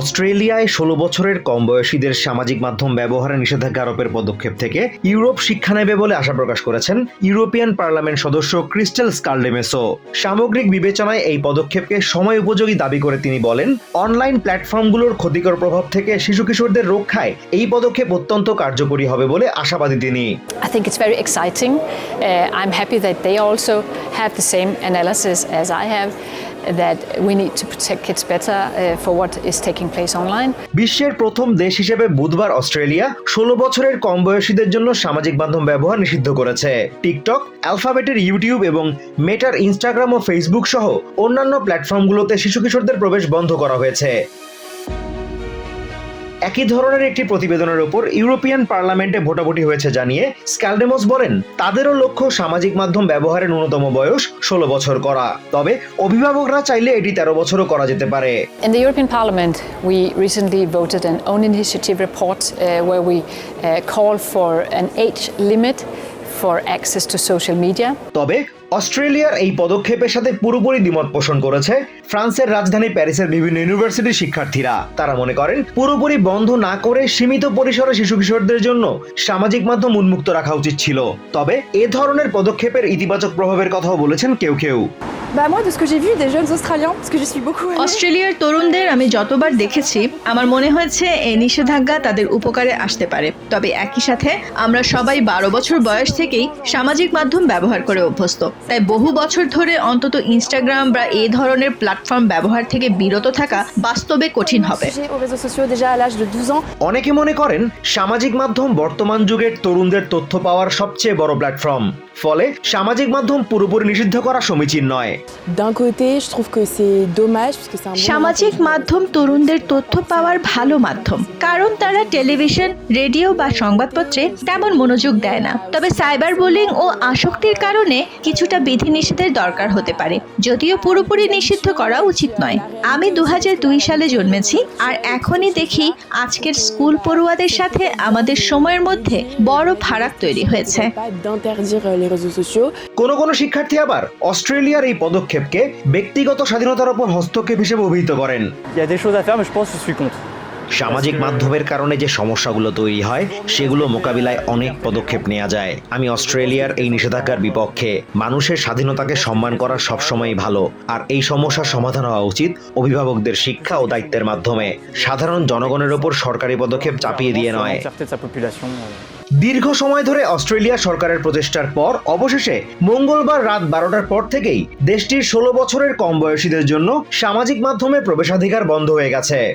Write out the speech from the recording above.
অস্ট্রেলিয়ায় ষোলো বছরের কম বয়সীদের সামাজিক মাধ্যম ব্যবহারে নিষেধাজ্ঞা আরোপের পদক্ষেপ থেকে ইউরোপ শিক্ষা নেবে বলে আশা প্রকাশ করেছেন ইউরোপিয়ান পার্লামেন্ট সদস্য ক্রিস্টেল স্কারলেমেসো। সামগ্রিক বিবেচনায় এই পদক্ষেপকে সময় উপযোগী দাবি করে তিনি বলেন অনলাইন প্ল্যাটফর্মগুলোর ক্ষতিকর প্রভাব থেকে শিশু কিশোরদের রক্ষায় এই পদক্ষেপ অত্যন্ত কার্যকরী হবে বলে আশাবাদী তিনি। I think it's very exciting. Uh, I'm happy that they also have the same analysis as I have. That we need to protect kids better for what is taking place online. বিশ্বের প্রথম দেশ হিসেবে বুধবার Australia ষোলো বছরের কম বয়সীদের জন্য সামাজিক মাধ্যম ব্যবহার নিষিদ্ধ করেছে টিকটক, অ্যালফাবেটের ইউটিউব এবং মেটার ইনস্টাগ্রাম ও ফেসবুক সহ অন্যান্য প্ল্যাটফর্মগুলোতে শিশু কিশোরদের প্রবেশ বন্ধ করা হয়েছে একই ধরনের একটি প্রতিবেদনের উপর ইউরোপিয়ান পার্লামেন্টে ভোটাভুটি হয়েছে জানিয়ে স্ক্যালডেমোস বলেন তাদেরও লক্ষ্য সামাজিক মাধ্যম ব্যবহারের ন্যূনতম বয়স ষোলো বছর করা তবে অভিভাবকরা চাইলে এটি তেরো বছরও করা যেতে পারে In the European Parliament, we recently voted an own initiative report uh, where we uh, call for an age limit for access to social media. তবে অস্ট্রেলিয়ার এই পদক্ষেপের সাথে পুরোপুরি দ্বিমত পোষণ করেছে ফ্রান্সের রাজধানী প্যারিসের বিভিন্ন ইউনিভার্সিটির শিক্ষার্থীরা। তারা মনে করেন পুরোপুরি বন্ধ না করে সীমিত পরিসরে শিশু কিশোরদের জন্য সামাজিক মাধ্যম উন্মুক্ত রাখা উচিত ছিল। তবে এ ধরনের পদক্ষেপের ইতিবাচক প্রভাবের কথাও বলেছেন কেউ কেউ. অস্ট্রেলিয়ার তরুণদের আমি যতবার দেখেছি আমার মনে হয়েছে এই নিষেধাজ্ঞা তাদের উপকারে আসতে পারে। তবে একই সাথে আমরা সবাই বারো বছর বয়স থেকেই সামাজিক মাধ্যম ব্যবহার করে অভ্যস্ত। তাই বহু বছর ধরে অন্তত ইনস্টাগ্রাম বা এই ধরনের প্ল্যাটফর্ম ব্যবহার থেকে বিরত থাকা বাস্তবে কঠিন হবে। J'ai aux réseaux sociaux déjà à l'âge de 12 ans. অনেকে মনে করেন সামাজিক মাধ্যম বর্তমান যুগের তরুণদের তথ্য পাওয়ার সবচেয়ে বড় প্ল্যাটফর্ম ফলে সামাজিক মাধ্যম পুরোপুরি নিষিদ্ধ করা সমীচীন নয়। সামাজিক মাধ্যম তরুণদের তথ্য পাওয়ার ভালো মাধ্যম। কারণ তারা টেলিভিশন রেডিও বা সংবাদপত্রে তেমন মনোযোগ দেয় না। তবে সাইবার বুলিং ও আসক্তির কারণে কিছুটা বিধিনিষেধের দরকার হতে পারে যদিও পুরোপুরি নিষিদ্ধ করা উচিত নয়। আমি দু সালে জন্মেছি আর এখনই দেখি আজকের স্কুল পড়ুয়াদের সাথে আমাদের সময়ের মধ্যে বড় ফারাক তৈরি হয়েছে। কোন কোনো শিক্ষার্থী আবার অস্ট্রেলিয়ার এই পদক্ষেপকে ব্যক্তিগত স্বাধীনতার উপর হস্তক্ষেপ হিসেবে অভিহিত করেন। সামাজিক মাধ্যমের কারণে যে সমস্যাগুলো তৈরি হয়, সেগুলো মোকাবিলায় অনেক পদক্ষেপ নেওয়া যায়। আমি অস্ট্রেলিয়ার এই নিষেধাজ্ঞার বিপক্ষে মানুষের স্বাধীনতাকে সম্মান করা সবসময়ই ভালো, আর এই সমস্যার সমাধান হওয়া উচিত অভিভাবকদের শিক্ষা ও দায়িত্বের মাধ্যমে। সাধারণ জনগণের ওপর সরকারি পদক্ষেপ চাপিয়ে দিয়ে নয়. দীর্ঘ সময় ধরে অস্ট্রেলিয়া সরকারের প্রচেষ্টার পর অবশেষে মঙ্গলবার রাত বারোটার পর থেকেই দেশটির ষোলো বছরের কম বয়সীদের জন্য সামাজিক মাধ্যমে প্রবেশাধিকার বন্ধ হয়ে গেছে।